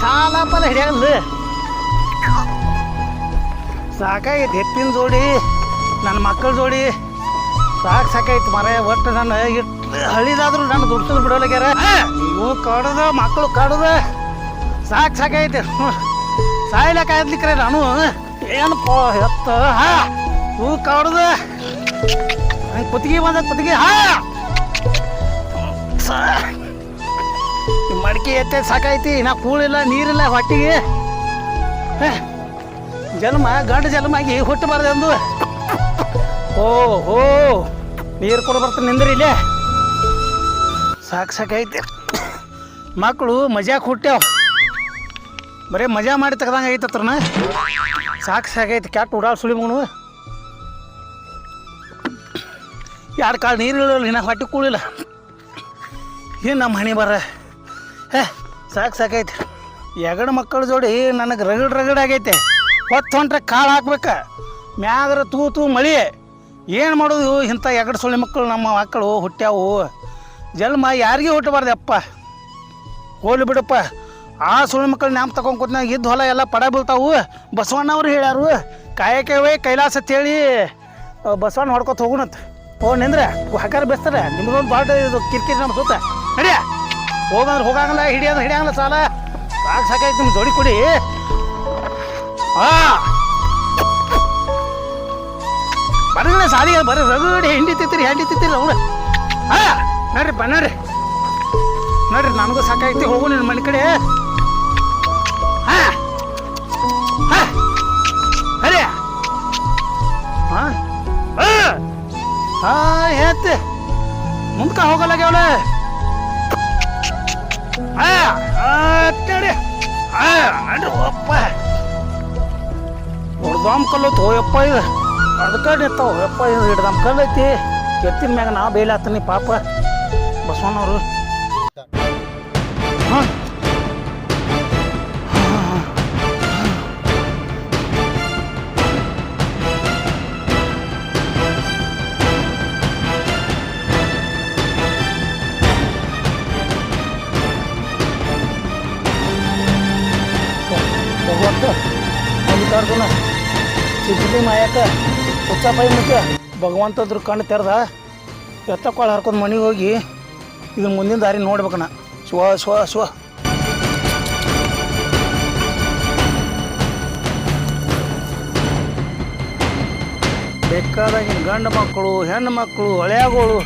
ಸಾಲ ಪದ ಹಿಡಿಯಲ್ಲ ಸಾಕಾಗೈತೆ ಎತ್ತಿನ ಜೋಡಿ ನನ್ನ ಮಕ್ಕಳ ಜೋಡಿ. ಸಾಕು ಸಾಕಾಯ್ತು ಮರ ಒಟ್ಟು ನನ್ನ ಇಟ್ಟು ಹಳ್ಳಿದಾದ್ರೂ ನನ್ನ ದುಡ್ಡು ಬಿಡೋಲಾಗ್ಯಾರ ನೀವು ಕಾಡುದ ಮಕ್ಕಳು ಕಾಡುದ. ಸಾಕು ಸಾಕೈತೆ ಸಾಯ್ಲಕ್ಕಾಯ್ಲಿಕ್ರೆ ನಾನು ಏನಪ್ಪ ಎತ್ತ? ಹಾ. ಹೂ ಕಾಡುದ. ಕುತ್ತಿಗೆ ಬಂದ ಕುತ್ತಿಗೆ ಹಾ. ಸಾ ಮಡಿಕೆ ಎತ್ತೆ ಸಾಕೈತಿ ನಾ ಕೂಳಿಲ್ಲ, ನೀರಿಲ್ಲ, ಹೊಟ್ಟಿಗೆ. ಜನ್ಮ, ಗಂಡ ಜನ್ಮಾಗಿ ಹುಟ್ಟಬಾರ್ದೆಂದು ಓ, ಹೋ. ನೀರು ಕೊಡ ಬರ್ತಾನೆ, ನಿಂದ್ರಿ ಇಲ್ಲೇ. ಸಾಕು ಸಾಕೈತಿ ಮಕ್ಕಳು ಮಜಾಕ್ ಹುಟ್ಟ್ಯಾವ. ಬರೀ ಮಜಾ ಮಾಡಿ ತೆಗ್ದಂಗೆ ಐತತ್ರನ ಸಾಕು ಸಾಕೈತಿ ಕ್ಯಾಟ್ ಉಡಾಳ್ ಸುಳಿ ಮಗನು. ಎರಡು ಕಾಳು ನೀರು ಇಳಿಲ್ಲ ಇನ್ನ ಹೊಟ್ಟೆ ಕೂಳಿಲ್ಲ. ಏನು ನಮ್ಮ ಹಣಿ ಬರ? ಹೇ, ಸಾಕು ಸಾಕೈತೆ. ಎಗಡ ಮಕ್ಕಳ ಜೋಡಿ ನನಗೆ ರಗಡ್ ರಗಡ್ ಆಗೈತೆ. ಹೊತ್ತು ಹೊಂಟ್ರೆ ಕಾಳು ಹಾಕ್ಬೇಕ. ಮ್ಯಾಗರ ತೂ ತೂ ಮಳಿ. ಏನು ಮಾಡೋದು ಇಂಥ ಎಗಡ ಸೊಳ್ಳೆ ಮಕ್ಕಳು ನಮ್ಮ ಮಕ್ಕಳು, ಹುಟ್ಟ್ಯಾವು. ಜನ್ಮ ಯಾರಿಗೆ ಹುಟ್ಟಬಾರ್ದಪ್ಪ. ಹೋಗ್ಲಿ ಬಿಡಪ್ಪ. ಆ ಸುಳ್ಳು ಮಕ್ಕಳು ನ್ಯಾಮ್ ತಗೊಂಡ್ ಕೂತ್ನಾಗ ಇದ್ದು ಹೊಲ ಎಲ್ಲ ಪಡ ಬೀಳ್ತಾವು. ಬಸವಣ್ಣವ್ರು ಹೇಳ್ಯಾರು ಕಾಯಕವೇ ಕೈಲಾಸ ಅಂತೇಳಿ ಬಸವಣ್ಣ ಹೊಡ್ಕೊತ ಹೋಗುಣಂತ. ಓ, ನಿಂದ್ರೆ ಹಾಕಾರ ಬೆಸ್ತಾರೆ. ನಿಮ್ಗೊಂದು ಭಾಳ ಇದು ಕಿರಿಕಿರಿ ನಮ್ಮ ಸುತ್ತ ನಡಿಯ. ಹೋಗಂದ್ರೆ ಹೋಗಂಗಿಲ್ಲ ಹಿಡಿಯಂದ್ರೆ ಹಿಡಿಯಂಗಿಲ್ಲ ಸಾಲ. ಸಾಕು ಸಾಕಾಯ್ತು ನಿಮ್ಮ ಜೋಡಿ ಕೊಡಿ. ಆ. ಬರ್ರಿ ಸಾಲಿಗೆ ಬರ್ರಿ ರಗಡಿ ಹಿಂಡಿ ತಿತ್ತಿರಿ ಹಿಂಡಿ ತಿತ್ತಿರಿ ಅವ್ರು. ಹಾ ನೋಡ್ರಿ ಬಾ ನೋಡ್ರಿ. ನಡ್ರಿ ನನಗೂ ಸಾಕಾಯ್ತಿ, ಹೋಗು ನಿನ್ನ ಮನೆ ಕಡೆ. ಹಾ ಹಾ ಅರೆ ಹಾ ಹಾ ಹಾ ಹೇಳ್ತಿ ಮುಂದ್ಕ ಹೋಗಲ್ಲಾಗ್ಯಾವಳ ಹೊಡ್ದಾಮ್ ಕಲ್ಲತ್ತು ಯಪ್ಪ ಇದು. ಅದಕ್ಕೆ ನಿಂತಾವ, ಯಪ್ಪ ಇದು ಹಿಡ್ದಾಮ್ ಕಲ್ಲೈತಿ ಎತ್ತಿನ ಮ್ಯಾಗ ನಾ ಬೇಲಾತನಿ ಪಾಪ. ಬಸವಣ್ಣವರು. ಮಲ್ಲಿಕಾರ್ಜುನ ಸಿದ್ಧಿ ಮಾಯಕ ಹುಚ್ಚಪ್ಪಾಯಿ ಮುಖ್ಯ. ಭಗವಂತದ್ರ ಕಣ್ಣು ತೆರೆದ ಎತ್ತಕ್ಕೊಳ ಹರ್ಕೊಂಡು ಮನೆಗೆ ಹೋಗಿ ಇದು ಮುಂದಿನ ದಾರಿ ನೋಡ್ಬೇಕಣ್ಣ ಸ್ವ ಸ್ವ ಸ್ವ ಬೇಕಾದಾಗಿನ ಗಂಡು ಮಕ್ಕಳು ಹೆಣ್ಣು ಮಕ್ಕಳು ಹಳೆಯಾಗಳು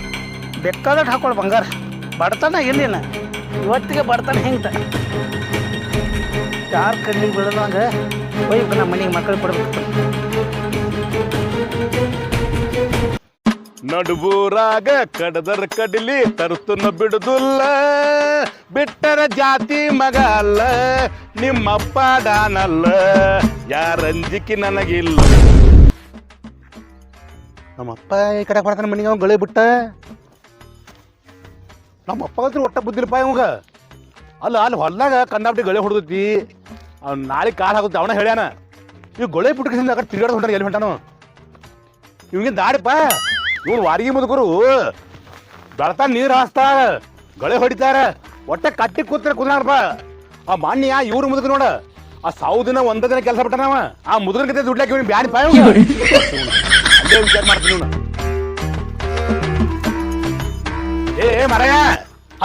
ಬೇಕಾದಟ್ಟು ಹಾಕೊಳ್ಳಿ ಬಂಗಾರ. ಬಡತನ ಇಲ್ಲಿನ. ಇವತ್ತಿಗೆ ಬಡತನ ಹೆಂಗ್ತ. ಯಾರು ಕಣ್ಣಿಗೆ ಬೀಳದಂಗ ಒಯ್ಬೇಕು ನಮ್ಮ ಮನೆಗೆ ಮಕ್ಕಳು ಕೊಡ್ಬೇಕು. ನಡುಬೂರಾಗ ಕಡದರ ಕಡಿಲಿ ತರ್ತುನ ಬಿಡುದಿಲ್ಲ. ಬಿಟ್ಟರ ಜಾತಿ ಮಗ ಅಲ್ಲ ನಿಮ್ಮಪ್ಪ ಡಾನಲ್ಲ ಯಾರಂಜಿಕೆ ನನಗಿಲ್ಲ. ನಮ್ಮಪ್ಪ ಈ ಕಡೆ ಬರ್ತಾನೆ ಮನೆಗೆ ಅವ್ನು ಗಳೆ ಬಿಟ್ಟ. ನಮ್ಮಪ್ಪ ಹತ್ರ ಒಟ್ಟ ಬುದ್ಧಿಲ್ಪ ಇವಾಗ. ಅಲ್ಲ ಅಲ್ಲಿ ಹೊಲ್ದಾಗ ಕಂಡಾಪಟ್ಟಿ ಗಳೆ ಹೊಡೆದೈತಿ. ಅವ್ನು ನಾಳೆ ಕಾಲು ಹಾಕುತ್ತೆ, ಅವನ ಹೇಳ್ಯಾನ. ಇವ್ ಗೊಳೆ ಬಿಟ್ಟಕಿಸಿಂದ ಆ ಕಡೆ ತಿರುಗಾಡ ಹೊಂಟಾರ ಎಲ್ಲಿ ಹೊಂಟಾನು. ಇವಂಗೆ ದಾಡಿಪ್ಪ ಇವ್ನು ವಾರಿಗೆ ಮುದುಕರು ಬೆಳತಾನ ನೀರು ಹಾಸ್ತಾರ ಗಳೆ ಹೊಡಿತಾರ. ಒಟ್ಟೆ ಕಟ್ಟಿ ಕೂತ್ರ ಕುದ್ರಾರಪ್ಪ ಆ ಮಾನ್ಯ, ಇವ್ರು ಮುದುಕ ನೋಡ. ಆ ಸಾವು ದಿನ ಒಂದ ದಿನ ಕೆಲಸ ಬಿಟ್ಟನವ ಆ ಮುದುಕನ ಕತೆ ದುಡ್ಲಾಕ ಇವ್ನು ಬ್ಯಾನಿ ಪಾಯ ವಿಚಾರ ಮಾಡ್ತೀನಿ ಇವ್ನ. ಏ ಮರಯ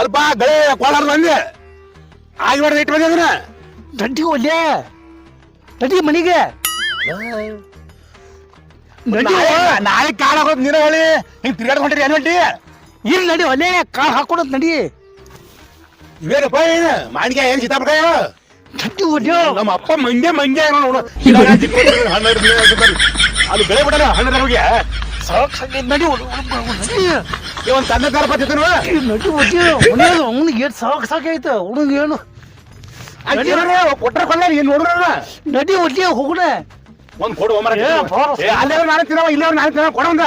ಅಲ್ಪ ಗಳೆ ಕೋಲಾರ ಬಂದೆ ಆಗಿ ಮಾಡಿದ ಇಟ್ಟು ಬಂದೆ ಅದನ್ನ? ದಡ್ಡಿ ಒಲ್ಲೆ ದಡ್ಡಿ ಮನೆಗೆ. ನಡಿ ನಾಳೆ- ಕಾಲ ಹೋದ್ ನೀರ ಹೇಳಿ. ಹಿಂಗ್ ತಿರ್ಗಾಡ್ ಹೊಂಟ್ರಿ ಏನ್ ಹೊಂಟಿ? ಇಲ್ಲಿ ನಡಿ ಒಲೆ ಕಾಳು ಹಾಕೊಡೋದು ನಡಿ ಇವೇನಪ್ಪ ಏನ ಮಾಣಿಕೆ ಏನ್ ಸೀತಾಪಕಾಯ ದಡ್ಡಿ ಒಲ್ಲೆ ನಮ್ಮ ಅಪ್ಪ ಮಂಗೆ ಮಂಗೆ ಏನೋ ಹನ್ನೆರಡು ಅದು ಬೆಳೆ ಬಿಡಲ್ಲ ಹನ್ನೆರಡು ಹೋಗಿ. ಸಾಕ್ ಸಾಕೈತ್ ನಡಿ ನಡಿ ಒಂದ್ ಕಾರ ಬತ್ತಿತ್ತು ಈ ನಡಿ. ಒಂದು ಮನೆಯದು ಸಾಕ್ ಸಾಕ್ ಸಾಕು ಸಾಕೈತ ಹುಡುಗ ಏನು ಕೊಟ್ರ ಕೊಲ್ಲ ಏನ್ ನೋಡ್ರ ನಡಿ ಒಲ್ಲೆ ಹೋಗುಣ ಒಂದ್ ಕೊಡು ಮರ ಏ, ಬಾರೋ. ಅಲ್ಲೇ ನಾನು ತಿನ್ನವ ಇಲ್ಲೇ ನಾನು ತಿನ್ನವ ಕೊಡ ಒಂದ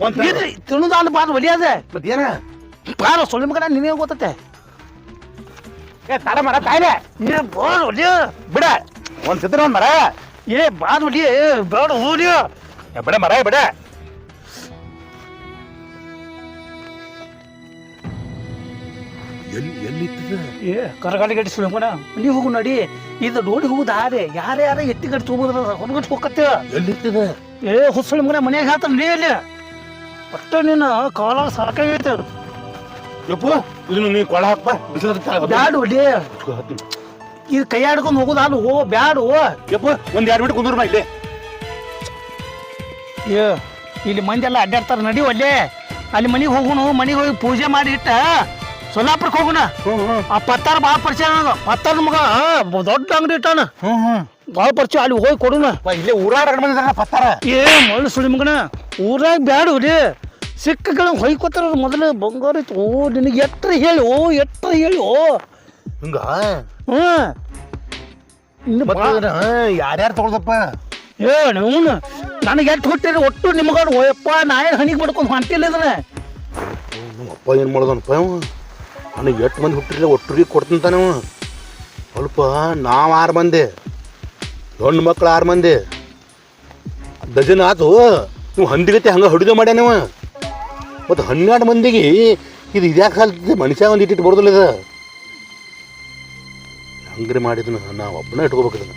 ಒಂದ್ ಇದು ತಿನ್ನೋದು ಅಲ್ಲಿ ಬಾದ ಒಲಿಯದ ಮತ್ತೇನ ಬಾರ ಸೊಳ್ಳೆ ಮಗನ ನಿನಗೆ ಗೊತ್ತತೆ ಏ ತಡ ಮರ ತಾಯಿಲೆ ಏ ಬಾರ ಒಲಿಯ ಬಿಡ ಒಂದ್ ಸಿದ್ರ ಒಂದ್ ಮರ ಏ ಬಾದ ಒಲಿಯ ಬೇಡ ಹೋಲಿಯ ಏ, ಬಿಡ ಮರ ಬಿಡ ಕರಗಾಡಿ ಗಡಿ ಸುಳ್ಕೊಂಡ ಮನಿ ಹೋಗು ನಡಿ. ಇದು ನೋಡಿ ಹೋಗು. ಹಾರೆ ಯಾರ ಯಾರ ಎತ್ತಿ ಗಡಿ ತಗೋದ್ರ ಹೊರಗಟ್ಟು ಹೋಗತ್ತೆ ಎಲ್ಲಿ ಇಟ್ಟಿದ ಏ ಹುಸ್ಸಳಿ ಮಗನ ಮನ್ಯಾಗ ಹೇಳ್ತಾನ ನೀ ಇಲ್ಲಿ. ಒಟ್ಟ ನೀನು ಕಾಲಾಗ ಸಾಕಾಗೈತೆ ಯಪ್ಪ ಇದನ್ನು ನೀ ಕೊಳ ಹಾಕ್ಪ ಬ್ಯಾಡು ಒಡಿ ಇದು ಕೈ ಆಡ್ಕೊಂಡು ಹೋಗುದು ಓ ಬ್ಯಾಡು ಓ ಯಪ್ಪ ಒಂದ್ ಎರಡು ಮಿನಿಟ್ ಕುಂದ್ರ ಇಲ್ಲಿ? ಏ ಇಲ್ಲಿ ಮಂದಿ ಎಲ್ಲ ಅಡ್ಡಾಡ್ತಾರ ನಡಿ ಒಳ್ಳೆ ಅಲ್ಲಿ ಮನೆಗೆ ಹೋಗೋಣ ಮನೆಗೆ ಹೋಗಿ ಪೂಜೆ ಮಾಡಿ ಇಟ್ಟ. ಸೊಲ್ಲಾಪುರಕ್ಕೆ ಹೋಗುಣ. ಆ ಪತ್ತಾರ ಭಾಳ ಪರಿಚಯ ನನಗೆ. ಪತ್ತಾರ ಮಗ ದೊಡ್ಡ ಅಂಗಡಿ ಇಟ್ಟಾನ. ಹ್ಞೂ ಹ್ಞೂ ಭಾಳ ಪರಿಚಯ ಅಲ್ಲಿ ಹೋಗಿ ಕೊಡೋಣ. ಇಲ್ಲೇ ಊರಾಡ ಪತ್ತಾರ. ಏ ಮಳ್ಳು ಸುಳಿ ಮಗನ. ಊರಾಗ ಬ್ಯಾಡು ರೀ. ಸಿಕ್ಕಗಳ ಹೊಯ್ಕೋತಾರ ಮೊದಲು. ಬಂಗಾರ ಇತ್ತು. ಓ ನಿನಗೆ ಎಟ್ರ ಹೇಳಿ ಓ ಎಟ್ರ ಹೇಳಿ ಓ. ಹಿಂಗ? ಹ್ಞೂ ಇನ್ನು ಯಾರ್ಯಾರು ತಗೊಳ್ದಪ್ಪ? ಏ ಅವನು ನನಗೆ ಎಷ್ಟು ಹುಟ್ಟಿರಿ ಒಟ್ಟು ನಿಮಗೆ ಓಯಪ್ಪ ನಾ ಏನು ಹಣಿಗೆ ಮಾಡ್ಕೊಂಡು ಹೊಂಟಿಲ್ಲ ಇದನ್ನ. ಅಪ್ಪ ಏನು ಮಾಡೋದನಪ್ಪ ಅವ? ನನಗೆ ಎಷ್ಟು ಮಂದಿ ಹುಟ್ಟಿರಲಿಲ್ಲ ಒಟ್ಟರಿಗೆ ಕೊಡ್ತಂತಾನೆ ಸ್ವಲ್ಪ ನಾವು ಆರು ಮಂದಿ ಹೆಣ್ಣು ಮಕ್ಳು ಆರು ಮಂದಿ. ಡಜನ್ ಆತು ನೀವು ಹಂದಿಗತ್ತೆ ಹಂಗೆ ಹೊಡಿದ ಮಾಡ್ಯಾನವ ಮತ್ತು ಹನ್ನೆರಡು ಮಂದಿಗೆ ಇದು ಇದ್ಯಾಕೆ ಸಾಲ್ತದೆ ಮನುಷ್ಯ ಒಂದು ಇಟ್ಟಿಟ್ಟು ಬರೋದಿಲ್ಲ ಇದು. ಹಂಗ್ರಿ ಮಾಡಿದ್ನ, ನಾವು ಒಬ್ಬನೇ ಇಟ್ಕೋಬೇಕು ಇದನ್ನ.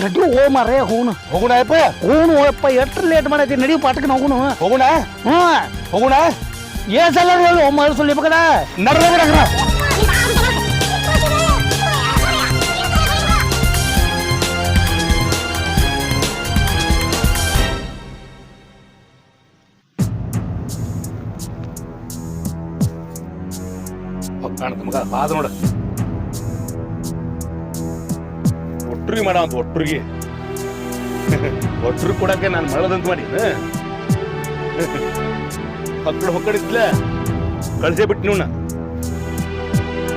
ನಡಿ ಓ ಮಾರೇ ಹೂನು ಹೋಗೋಣ ಅಪ್ಪ ಹೂನು ಓಯಪ್ಪ ಎಷ್ಟು ಲೇಟ್ ಮಾಡೈತಿ ನಡಿ ಪಾಠಕ್ಕೆ ಹೋಗುನು ಹೋಗೋಣ ಹ್ಞೂ ಹೋಗೋಣ ಏನ್ ಸಲ ಹೇಳು ಮರು ಸುಳ್ಳಿ ಮಗನ ನಡ್ರ ಕಾಣತ್ತ ಮಗ ಬಾದ ನೋಡ ಇಂಟರ್ವ್ಯೂ ಮಾಡ ಅಂತ ಒಟ್ರಿಗೆ. ಒಟ್ರು ಕೊಡಕ್ಕೆ ನಾನು ಮಾಡದಂತ ಮಾಡಿ ಹೊಕ್ಕಡ ಹೊಕ್ಕಡಿದ್ಲ ಕಳಿಸೇ ಬಿಟ್ಟು ನೀವು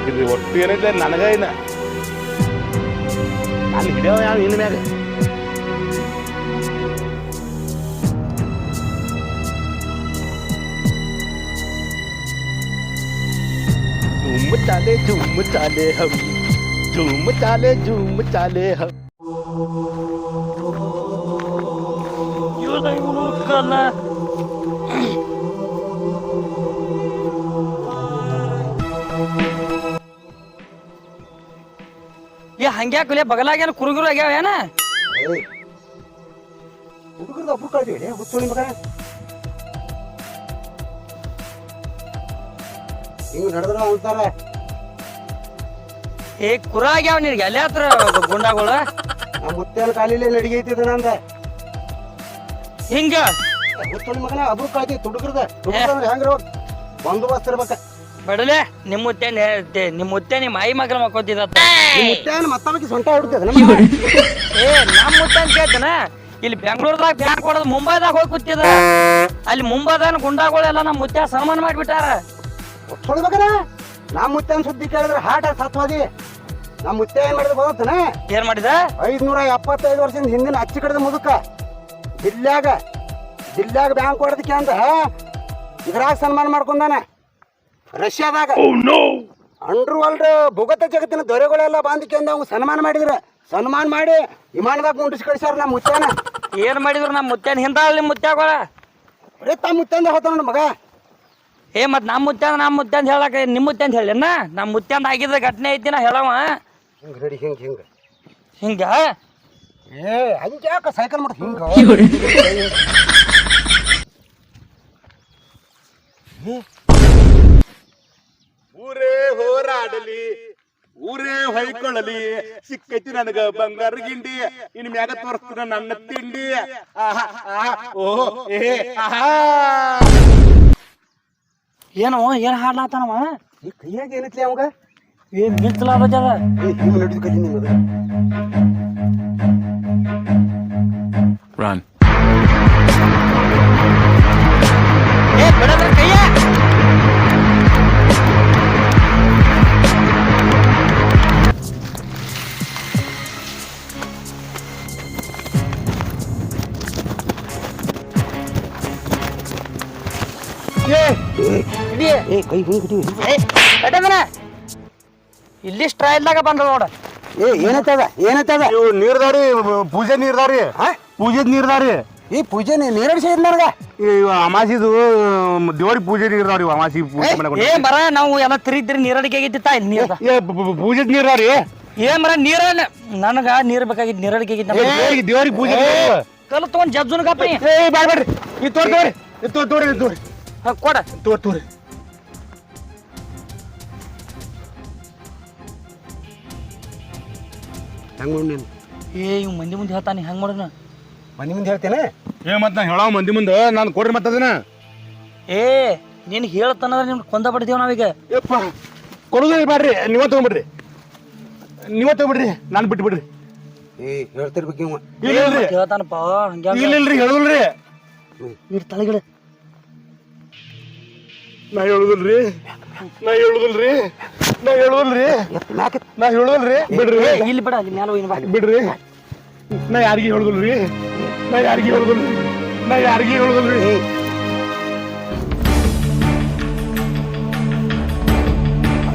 ಇಲ್ಲಿ ಒಟ್ಟು ಏನಿಲ್ಲ ನನಗ ಇನ್ನ. ನಾನು ಹಿಡಿಯೋ ಯಾವ ಇನ್ ಮ್ಯಾಗ. ಚುಮ್ಮ ಚಾಲೆ ಚುಮ್ಮ ಚಾಲೆ ಹಮ್ಮ झूम चाले झूम चाले हम ಏ ಹಂಗ್ಯಾಕಲೆ ಬಗಲಾಗೇನು ಕುರುಗುರು ಆಗ್ಯಾವ ಏನ ಹುಡುಗರದ ಒಬ್ರು ಕಳ್ದಿವಿ ಹುಚ್ಚುಳಿ ಮಗ ಹಿಂಗ್ ನಡೆದ್ರ ಅಂತಾರೆ ಏ ಕುರ ಆಗ್ಯಾವ ನಿನಗೆ ಎಲ್ಲಿ ಹತ್ರ ಗುಂಡಾಗಳು? ನಮ್ಮ ಮುತ್ತೇನ ಕಾಲಿಲೆ ನಡಿಗೈತಿದ ನಂದ. ಹಿಂಗ? ಮಗನ ಅಬ್ರು ಕಾಯ್ತಿ ತುಡುಗ್ರದ. ತುಡುಗ್ರ ಹೆಂಗ್ರ ಬಂದೋಬಸ್ತ್ ಇರ್ಬೇಕ. ಬಡಲೆ ನಿಮ್ಮ ಮುತ್ತೇನ್ ನಿಮ್ಮ ಮುತ್ತೆ ನಿಮ್ಮ ಐ ಮಗನ ಮಕ್ಕೋತಿದ ಈ ಮುತ್ತೇನ ಮತ್ತೊಬ್ಬಕ್ಕೆ ಸೊಂಟ ಹೊಡ್ತದ ಏ ನಮ್ಮ ಮುತ್ತೆ ಅಂತ ಕೇಳ್ತಾನ? ಇಲ್ಲಿ ಬೆಂಗಳೂರದಾಗ ಬ್ಯಾಂಕ್ ಹೊಡೆದ್ ಮುಂಬೈದಾಗ ಹೋಗಿ ಕೂತಿದ ಅಲ್ಲಿ ಮುಂಬೈದಾಗ ಗುಂಡಾಗಳೆಲ್ಲ ನಮ್ಮ ಮುತ್ತೆ ಸನ್ಮಾನ ಮಾಡಿಬಿಟ್ಟಾರ. ಮಗನ ನಮ್ಮ ಮುತ್ತೇನ ಸುದ್ದಿ ಕೇಳಿದ್ರೆ ಹಾಟ ಸತ್ವಾದಿ. ನಮ್ಮ ಮುತ್ತೆ ಏನ್ ಮಾಡಿದ ಗೊತ್ತಾನ ಏನ್ ಮಾಡಿದ? ಐದ್ನೂರ ಎಪ್ಪತ್ತೈದು ವರ್ಷದಿಂದ ಹಿಂದಿನ ಅಚ್ಚಿ ಕಡೆದ ಮುದುಕ. ಜಿಲ್ಲಾಗ ಜಿಲ್ಲಾಗ ಬ್ಯಾಂಕ್ ಹೊಡೆದಕ್ಕೆ ಅಂತ ಇದ್ರಾಗ ಸನ್ಮಾನ ಮಾಡ್ಕೊಂಡಾನ. ರಷ್ಯಾದಾಗ. ಅಂಡ್ರು ವರ್ಲ್ಡ್ ಭೂಗತ ಜಗತ್ತಿನ ದೊರೆಗಳೆಲ್ಲ ಬಾಂಧಿಕೆಂದ ಅವ್ನು ಸನ್ಮಾನ ಮಾಡಿದ್ರ. ಸನ್ಮಾನ ಮಾಡಿ ವಿಮಾನದಾಗ ಮುಂಡಿಸಿ ಕಳಿಸ್ಯಾರ ನಮ್ಮ ಮುತ್ತಾನ. ಏನ್ ಮಾಡಿದ್ರು ನಮ್ಮ ಮುತ್ತೇನ್? ಹಿಂದ ನಿಮ್ಮ ಮುತ್ಯಾಗಳ. ಬರೀ ತಮ್ಮ ಮುತ್ತಂದ ಹೋತಾನ ನನ್ನ ಮಗ. ಏ ಮತ್ ನಮ್ಮ ಮುತ್ಯ ನಮ್ಮ ಮುತ್ಯ ಅಂತ ಹೇಳಕ ನಿಮ್ಮ ಮುತ್ಯ ಹೇಳಿ ನಮ್ಮ ಮುತ್ಯ ಅಂತ ಆಗಿದ್ದ ಘಟನೆ ಐತಿ ನಾ ಹೇಳವ. ಹಿಂಗ್ ರೆಡಿ ಹಿಂಗೆ ಹಿಂಗ. ಹಿಂಗ? ಏ ಹಂಗೆ ಯಾಕೆ ಸೈಕಲ್ ಮಾಡಿ ಹಿಂಗೆ. ಊರೇ ಹೋರಾಡಲಿ ಊರೇ ಹೊಯ್ಕೊಳ್ಳಲಿ. ಸಿಕ್ಕೈತಿ ನನಗ ಬಂಗಾರ ಗಿಂಡಿ ಇನ್ ಮ್ಯಾಗ ತೋರಿಸ್ತೀನ ನನ್ನ ತಿಂಡಿ. ಆಹಾ, ಆಹಾ, ಓ ಏ ಆಹಾ. ಏನೋ ಏನ್ ಹಾಡ್ಲಾತನವ? ಈ ಕೈಯಾಗ ಏನೈತ್ಲಿ ಅವಂಗ? ಏನ್ ಮಿಂಚಲಾದ ಏ, ಹಿಂಗ್ ನಡೆದು ಕಲಿ ನಿಮ್ಮದ Run. ಏ ಬಿಡದ್ರ ಕೈಯ! ಏ ಕೈ ಹಿಂಗ್ ಹಿಡಿವಿ ಏ ಇಲ್ಲಿ ಸ್ಟ್ರೈಲ್ದಾಗ ಬಂದ ನೋಡ. ಏ ಏನತ್ತದ? ಏನೈತದ ಇವು ನೀರ್ದಾರಿ ಪೂಜೆ ನೀರ್ದಾರಿ? ಪೂಜೆ ಪೂಜೆದ್ ನೀರ್ದಾರಿ? ಈ ಪೂಜೆ ನೀರಡಿಸಿದ್ ನನಗ ಅಮಾಸಿದು ದೇವ್ರಿಗೆ ಪೂಜೆ ನೀರ್ದಾರಿ ಅಮಾಸಿ ಪೂಜೆ ಮಾಡಕ್ ಏ ಬರ ನಾವು ಎಲ್ಲ ತಿರುಗಿದ್ರಿ ಆಗಿದ್ದ ನೀರ್ದ? ಏ ಪೂ- ಪೂ- ಪೂಜೆದ್ ನೀರ್ದಾವ್ರಿ ಏ ಮರ ನೀರ ನನಗ ನೀರ್ ಬೇಕಾಗಿತ್ತು ನೀರಡಿಕೆ ಆಗೈತಿ ದೇವ್ರಿಗೆ ಪೂಜೆ ಕಲ್ ತಗೊಂಡ್ ಜಜ್ಜುನ್ ಕಪ್ರಿ ಏ ಬ್ಯಾಡ ಬ್ಯಾಡ್ರಿ ಇದು ತೋರಿ ತೋರಿ. ಇದು ತೋರಿ ತೋರಿ ಕೊಡ. ತೋರಿ ತೋರಿ. ಹೆಂಗ್ ಮಾಡ್ ನೀನು ಏ ಇವ್ ಮಂದಿ ಮುಂದೆ ಹೇಳ್ತಾನೆ ಹೆಂಗ್ ಮಾಡೋಣ ಮಂದಿ ಮುಂದೆ ಹೇಳ್ತೇನೆ? ಏ ಮತ್ ನಾ ಹೇಳೋ ಮಂದಿ ಮುಂದೆ ನಾನು ಕೊಡ್ರಿ ಮತ್ತದನ ಏ ನೀನ್ ಹೇಳ್ತಾನಂದ್ರೆ ನಿಮ್ಗೆ ಕೊಂದ ಬಡ್ದೇವ್ ನಾವೀಗ. ಯಪ್ಪ ಕೊಡುದೇ ಬ್ಯಾಡ್ರಿ ನೀವ ತಗೊಂಬಿಡ್ರಿ ನೀವ ತಗೊಂಬಿಡ್ರಿ ನಾನು ಬಿಟ್ಟು ಬಿಡ್ರಿ ಏ ಹೇಳ್ತಿರ್ಬೇಕು ಇವ. ಇಲ್ಲ ಹೇಳ್ತಾನಪ್ಪ ಹಂಗ ಇಲ್ಲ ಇಲ್ರಿ ತಳಗಿಡ ನಾ ಹೇಳುದಿಲ್ರಿ? ನಾ ಹೇಳುದಿಲ್ರಿ? ನಾ ಹೇಳುದಿಲ್ರಿ? ನಾ ಹೇಳುದಿಲ್ರಿ? ಬಿಡ್ರಿ. ಇಲ್ಲಿ ಬಿಡ ಅಲ್ಲಿ ಮ್ಯಾಲ ಹೋಗಿನ ಬಾ. ಬಿಡ್ರಿ. ನಾ ಯಾರಿಗೆ ಹೇಳುದಿಲ್ರಿ? ನಾ ಯಾರಿಗೆ ಹೇಳುದಿಲ್ರಿ? ನಾ ಯಾರಿಗೆ ಹೇಳುದಿಲ್ರಿ?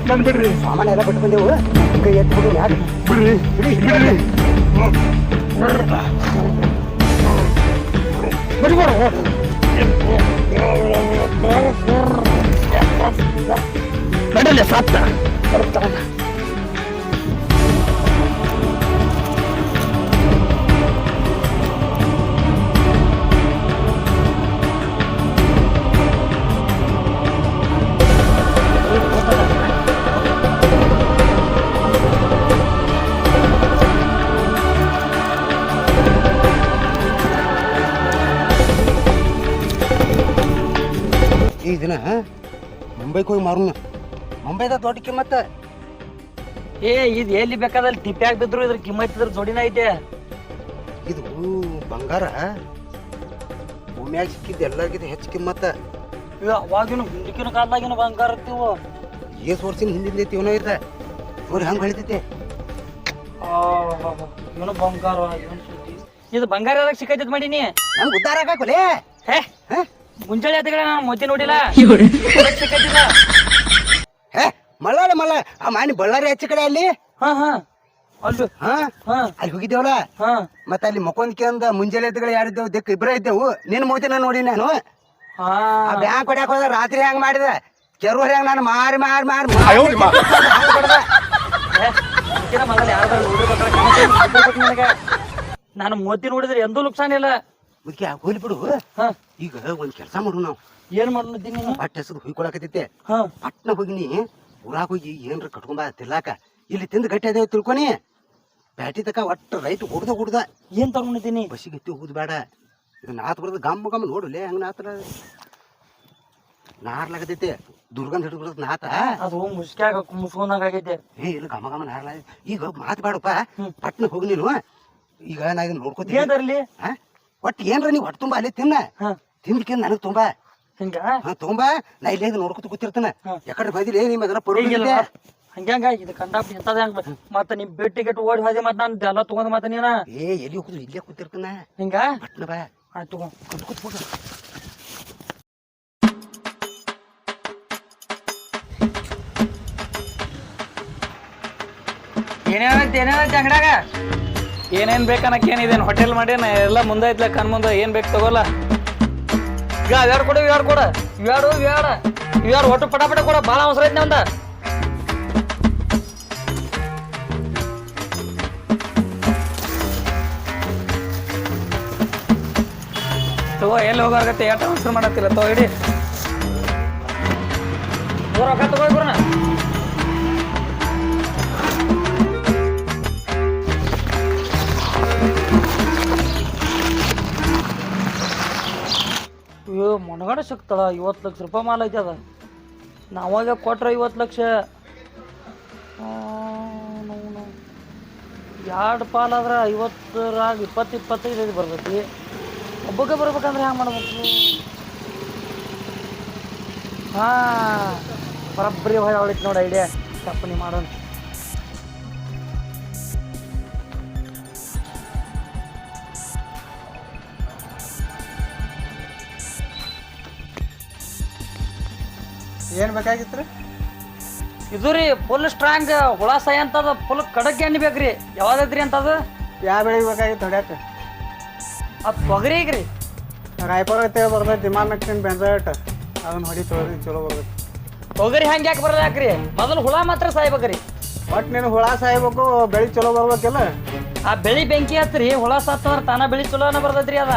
ನನ್ ಬಿಡ್ರಿ. ಸಾಮಾನ್ಯ ಎಲ್ಲ ಬಿಟ್ಟು ಬಂದೆವು. ಕೈ ಎತ್ತು ಬಿಡು ಮ್ಯಾಗ ಬಿಡ್ರಿ. ಬಿಡ್ರಿ. ನಡಲೆ ಸತ್ತ ಈ ದಿನ ಮುಂಬೈಗೆ ಹೋಗಿ ಮಾರು ಮುಂಬೈದ ದೊಡ್ಡ ಕಿಮ್ಮತ್ತ ಏ ಇದು ಎಲ್ಲಿ ಬೇಕಾದಲ್ಲಿ ತಿಪ್ಪ್ಯಾಗ ಬಿದ್ರು? ಇದ್ರ ಕಿಮ್ಮತ್ ಇದ್ರ ಜೋಡಿನ ಐತೆ. ಇದು ಬಂಗಾರ? ಭೂಮಿಯಾಗ ಸಿಕ್ಕಿದ್ದು ಎಲ್ಲರಿಗಿಂತ ಹೆಚ್ಚು ಕಿಮ್ಮತ್ತ ಇವ ಅವಾಗಿನ ಹಿಂದಿಕಿನ ಕಾಲದಾಗಿನ ಬಂಗಾರ ಇರ್ತೀವೋ. ಏಸ್ ವರ್ಷಿನ ಹಿಂದಿಂದ ಇವನ ಇದ್ದ ನೋಡಿ ಹಂಗೆ ಬೆಳಿತೈತೆ ಇವನು ಬಂಗಾರ ಇವನು ಸುದ್ದಿ. ಇದು ಬಂಗಾರ ಯಾವಾಗ ಮಾಡೀನಿ? ನಂಗೆ ಉದ್ದಾರ ಆಗಾಕೊಲೆ ಹೇ? ಹೇ? ಮುಂಜಾನೆ ಆತಗಳ ನಾನು ಮೊದ್ಲು ನೋಡಿಲ್ಲ. ಹೇ ಮಳ್ಳಾಳ ಮಳ್ಳ ಆ ಮಾನಿ ಬಳ್ಳಾರಿ ಹೆಚ್ಚು ಕಡೆ ಅಲ್ಲಿ? ಹಾ ಹಾ. ಅಲ್ಲು. ಹಾ? ಹಾ. ಅಲ್ಲಿ ಹೋಗಿದ್ದೇವಲ್ಲ? ಹಾ. ಮತ್ತೆ ಅಲ್ಲಿ ಮಕ್ಕೊಂದ್ಕೆಂದ ಮುಂಜಾನೆ ಎದ್ದಗಳು ಯಾರಿದ್ದೇವು ದಿಕ್ಕ ಇಬ್ಬರೇ ಇದ್ದೇವು. ನಿನ್ನ ಮೋದಿನ ನೋಡಿ ನಾನು. ಬ್ಯಾಂಕ್ ಹೊಡ್ಯಾಕ ಹೋದ ರಾತ್ರಿ ಹೆಂಗ್ ಮಾಡಿದ? ಕೆರೂರ್ ಹೆಂಗ್ ನಾನು ಮಾರಿ ಮಾರಿ ಮಾರಿ. ನಾನು ಮೋತಿ ನೋಡಿದ್ರೆ ಎಂದೂ ನುಕ್ಸಾನ ಇಲ್ಲ. ಮುಖ್ಯ ಹೋಲಿ ಬಿಡು. ಈಗ ಒಂದ್ ಕೆಲಸ ಮಾಡು ನಾವು. ಏನ್ ಮಾಡ್ಲತ್ತೀನಿ ಪಟ್ಟ ಹೆಸರು ಹುಯ್ಕೊಳಕತ್ತೈತೆ ಪಟ್ನ ಹೋಗಿನಿ ಊರಾಗ ಹೋಗಿ ಏನ್ರ ಕಟ್ಕೊಂಬ ತಿರ್ಲಾಕ. ಇಲ್ಲಿ ತಿಂದು ಗಟ್ಟಿ ಅದೇ ತಿಳ್ಕೊನಿ. ಬ್ಯಾಟಿ ತಕ ಒಟ್ಟು ರೈಟ್ ಹೊಡ್ದ ಹೊಡ್ದ. ಏನ್ ತಗೊಂಡಿದ್ದೀನಿ? ಬಸ್ಸಿಗೆ ಎತ್ತಿ ಹೋಗುದು ಬೇಡ. ಇದು ನಾತ್ ಬರೋದು ಗಮ್ಮ ಗಮ್ಮ ನೋಡಲೇ ಹಂಗ ನಾತ್ರ ನಾರ್ಲಾಗತೈತೆ. ದುರ್ಗಂಧ ಹಿಡಿದು ಬಿಡೋದು ನಾತ. ಅದು ಮುಸ್ಕ್ಯಾಗ ಮುಸ್ಕೊಂಡಾಗ ಆಗೈತೆ. ಏ ಇಲ್ಲ ಗಮ ಗಮ ನಾರ್ಲ ಈಗ ಮಾತು ಬೇಡಪ್ಪ. ಪಟ್ನ ಹೋಗಿ ನೀನು. ಈಗ ನಾ ಇದನ್ನ ನೋಡ್ಕೋತೀನಿ. ಏನ್ ತರ್ಲಿ ಹಾ? ಒಟ್ಟು ಏನ್ರ ನೀವು ಹೊಟ್ಟೆ ತುಂಬಾ ಅಲ್ಲಿ ತಿನ್ನ? ತಿಂದ್ಕಿಂದ ನನಗೆ ತುಂಬಾ? ಹಿಂಗ? ಹಾ ತುಂಬಾ. ನಾ ಇಲ್ಲೇ ನೋಡ್ಕೊತ ಕೂತಿರ್ತಾನ. ಯಾಕಡೆ ಬದಿಲೇ ನಿಮ್ಮ ಅದರ ಈಗಿಲ್ಲ ಪರ್ವ ಹಂಗ್ಯಾಂಗ? ಇದು ಕಂಡಾಪಟ್ಟಿ ಎಂತದ ಹೆಂಗ ಮತ್ತ ನಿಮ್ ಬೆಟ್ಟಿ ಗೆಟ್ ಓಡಿ ಹೋದೆ ಮತ್ತ ನಾನು ಎಲ್ಲ ತಗೊಂಡ್ ಮತ್ತ ನೀನ? ಏ ಎಲ್ಲಿ ಹೋಗುದು? ಇಲ್ಲೇ ಕೂತಿರ್ತಾನ. ಹಿಂಗ? ಪಟ್ನ ಬಾ. ಆಯ್ತು ತಗೋ. ಕೂತ್ ಕೂತ್ ಕೂತ್ ಏನೇನೈತಿ? ಏನೇನೈತಿ ಅಂಗಡ್ಯಾಗ? ಏನೇನ್ ಬೇಕನ್ನಕ್ ಏನಿದೇನು ಹೋಟೆಲ್ ಮಾಡೇನ ಎಲ್ಲ ಮುಂದೆ ಐತ್ಲ ಕಣ್ ಮುಂದೆ, ಏನ್ ಬೇಕು ತಗೋಲ್ಲ. ಈಗ ಕೊಡು, ಇವ್ಯಾರು ಕೊಡ. ಇವ್ಯಾಡು ಇವ್ಯಾಡ ಯಾರು ಒಟ್ಟು ಪಟ ಪಟ ಕೊಡ ಭಾಳ ಅವಸರ ಐತಿ ಒಂದ ತಗೋ, ಎಲ್ಲಿ ಹೋಗಾಗತ್ತೆ ಎಷ್ಟು ಅವಸರ ಮಾಡತ್ತಿಲ್ಲ? ತಗೋ, ಇಡಿ. ರೊಕ್ಕ ತಗೋ ಮನಗಡೆ ಸಿಗ್ತಾಳ ಐವತ್ತು ಲಕ್ಷ ರೂಪಾಯಿ ಮಾಲ್ ಐತೆ ಅದ. ನಾವಾಗ ಕೊಟ್ರೆ ಐವತ್ತು ಲಕ್ಷ. ಎರಡು ಪಾಲಾದ್ರೆ ಐವತ್ತರಾಗ ಇಪ್ಪತ್ತು, ಇಪ್ಪತ್ತೈದು ಬರ್ತೈತಿ. ಒಬ್ಬಕ್ಕೆ ಬರ್ಬೇಕಂದ್ರೆ ಹ್ಯಾಂಗ ಮಾಡ್ಬೇಕು? ಹಾಂ, ಬರಬ್ಬರಿ ಭಯ ಹೊಳಿತು ನೋಡಿ ಐಡಿಯಾ. ಕಪ್ಪನಿ ಮಾಡೋಣ ಏನು ಬೇಕಾಗಿತ್ತು ರೀ ಇದು ರೀ ಫುಲ್ ಸ್ಟ್ರಾಂಗ್ ಹುಳ ಸಾಯ ಅಂತದ ಫುಲ್ ಕಡಕ್ ಎಣ್ಣೆ ಬೇಕ್ರಿ. ಯಾವ್ದೈತ್ರಿ ಅಂತದ? ಯಾವ ಬೆಳಿಗ್ಗೆ ಬೇಕಾಗಿತ್ತು ಹೊಡ್ಯಾಕ? ಅದು ರೀ. ರಾಯಪುರ ಐತೆ ದಿಮಾ ಇಮಾಮೆಕ್ಟಿನ್ ಬೆಂಜಾಯ್ಟ್ ಅದನ್ನ ಹೊಡಿ ತೊಗೊಳಿ ಚಲೋ ಬರ್ತೈತಿ. ತೊಗರಿ ಹಂಗೆ ಯಾಕೆ ಬರೋದು ಯಾಕ್ರಿ? ಮೊದಲು ಹುಳ ಮಾತ್ರ ಸಾಯ್ಬೇಕ್ರಿ ಒಟ್ಟು ನೀನು ಹುಳ ಸಾಯ್ಬೇಕು ಬೆಳಿ ಚಲೋ ಬರ್ಬೇಕಿಲ್ಲ? ಆ ಬೆಳಿ ಬೆಂಕಿ ಹತ್ರಿ ಹುಳ ಸತ್ತಂದ್ರ ತಾನ ಬೆಳಿ ಚಲೋನ ಬರ್ತೈತ್ರಿ ಅದ.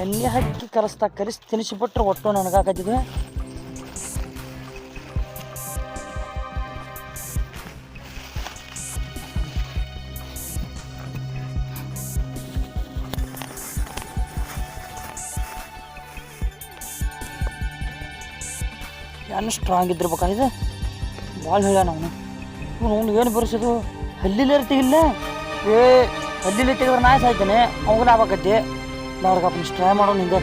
ಎಣ್ಣೆ ಹಾಕಿ ಕಲಿಸ್ತಾ ಕಲಿಸಿ ತಿನ್ಸಿಬಿಟ್ರೆ ಒಟ್ಟು ನನಗಾಕತ್ತಿದ್ವಿ ಏನು ಸ್ಟ್ರಾಂಗ್ ಇದ್ದಿರ್ಬೇಕಾಗಿದೆ? ಭಾಳ ಹೇಳ್ಯಾನ ಅವನು. ಅವ್ನು ಏನು ಬರ್ಸೋದು? ಹಲ್ಲಿಲೇ ಇಲ್ಲ? ಏ, ಹಲ್ಲಿಲಿ ತೆಗೆದ್ರೆ ನಾ ಸಾಯ್ತಾನೆ ಅವಾಗ ಲಾಭ ಆಕತಿ ನಾಡ್ಗಪ್ಪ ಟ್ರೈ ಮಾಡೋ ಹಿಂಗೆ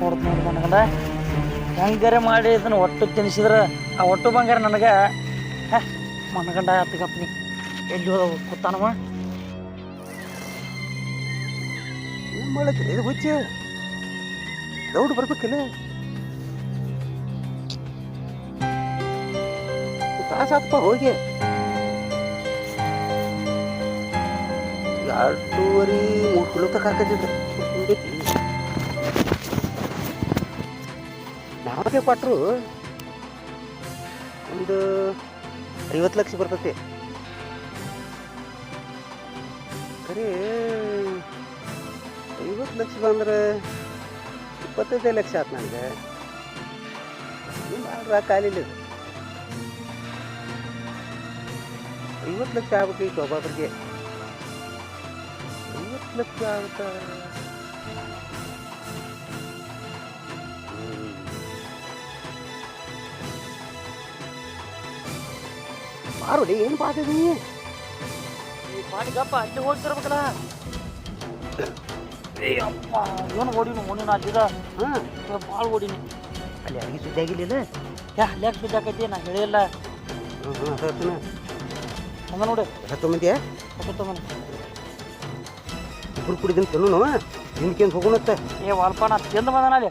ಕೊಡ್ತು ನೋಡಿ ಹೆಂಗಾರೆ ಮಾಡಿ ಇದನ್ನ ಒಟ್ಟು ತಿನ್ಸಿದ್ರೆ, ಆ ಒಟ್ಟು ಬಂಗಾರ ನನಗೆ ಮನಗಂಡ ಆತಗಪ್ಪನಿ ಎಲ್ಲಿ ಹೋದ ಕೂತಾನವ ಏನ್ ಮಾಡತ್ರಿ ಇದು ಹುಚ್ಚಿ? ದೌಡ್ ಬರ್ಬೇಕಿಲ್ಲ? ಆತ್ಪ ಹೋಗಿ ಎರಡೂವರೆ ಮೂರು ಕಿಲೋ ತಕ ಹಾಕತ್ತಿದ್ದೆ ನಾವೇ ಕೊಟ್ಟರು ಒಂದು ಐವತ್ತು ಲಕ್ಷ ಬರ್ತೈತಿ ಖರೆ ಐವತ್ತು ಲಕ್ಷ ಬಂದ್ರೆ ಇಪ್ಪತ್ತೈದು ಲಕ್ಷ ಆತು ನನಗೆ ಭಾಳ ಕಾಲಿಲ್ಲ ಐವತ್ತು ಲಕ್ಷ ಆಗ್ಬೇಕು ಒಬ್ಬೊಬ್ಬರಿಗೆ ಐವತ್ತು ಲಕ್ಷ ಆಗುತ್ತ? ಮಾರೋಡಿ ಏನು ಬಾದಿದೀನಿ ಪಾಠಿಗಪ್ಪ ಅಲ್ಲಿ ಹೋಗ್ತಿರ್ಬೇಕಲ್ಲ. ಅಪ್ಪ ಏನು ಓಡಿನು ಓಣಿನ ಅಲ್ಲಿದ ಹಾಂ ಭಾಳ ಓಡಿನಿ. ಅಲ್ಲಿ ಅಡಿಗೆ ಸುದ್ದಿ ಆಗಿಲ್ಲ ಯಾ ಅಲ್ಲಿ ಯಾಕೆ ಸುದ್ದಿ ಆಕೈತಿ? ನಾನು ಹೇಳಿಲ್ಲ ಹ್ಞೂ ಹ್ಞೂ ಹೇಳ್ತೀನಿ. ಹಂಗ ನೋಡಿ. ಹತ್ತು ಮಂದಿ ಕುಡಿದಿನ ಇಬ್ರು ಕುಡಿದೀನಿ ತಿನ್ನು ಹಿಂದ್ಕೇನು ಹೋಗೋಣತ್ತ ಏ ವಾಲ್ಪ ನಾ ತಿಂದು ಬಂದನ ಅಲ್ಲಿ?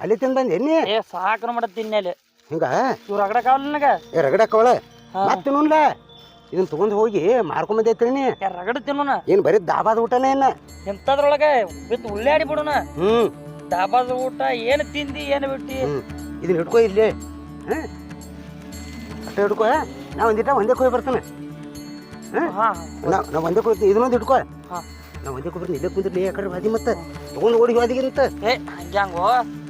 ಅಲ್ಲಿ ತಿಂದು ಬಂದೆ ಎನ್ನಿ ಏ ಸಾಕನ ಮಾಡ ತಿನ್ನೆ ಅಲ್ಲಿ. ಹಿಂಗ? ಇವ್ರು ಅಗಡಕಾವಲ್ಲ ನನಗೆ? ಏ ರಗಡ ಹಾ. ಮತ್ತೆ ತಿನ್ನೋನ್ಲ? ಇದನ್ನ ತಗೊಂಡು ಹೋಗಿ ಮಾರ್ಕೊಂಬಂದೆ ತಿನ್ನಿ? ಏ ರಗಡ ತಿನ್ನೋಣ ಏನು ಬರೀ ದಾಬಾದ ಊಟನೇ ಏನ ಎಂತದ್ರೊಳಗೆ ಬಿತ್ತು ಉಳ್ಳಾಡಿ ಬಿಡೋಣ ಹ್ಞೂ ದಾಬಾದ ಊಟ ಏನು ತಿಂದಿ ಏನು ಬಿಟ್ಟಿ ಇದನ್ನ ಹಿಡ್ಕೊ ಇಲ್ಲಿ. ಹಾಂ ಹಿಡ್ಕೋ ಹಿಡ್ಕೊ. ನಾ ಒಂದಿಟ ಒಂದೇ ಕೊಯ್ ಬರ್ತಾನೆ. ಹಾಂ ನಾ ನಾ ಒಂದೇ ಕೊಯ್ತೀನಿ ಇದನ್ನ ಒಂದು ಹಾ. ನಾ ಒಂದೇ ಕೊಯ್ ಬರ್ತೀನಿ. ಇಲ್ಲೇ ಕುಂದಿರ್ಲಿ ಆ ಕಡೆ ಬಾದಿ ಮತ್ತೆ. ತಗೊಂಡು ಓಡಿ ಹೋದಿಗಿಂತ ಏ ಹಂಗೆ.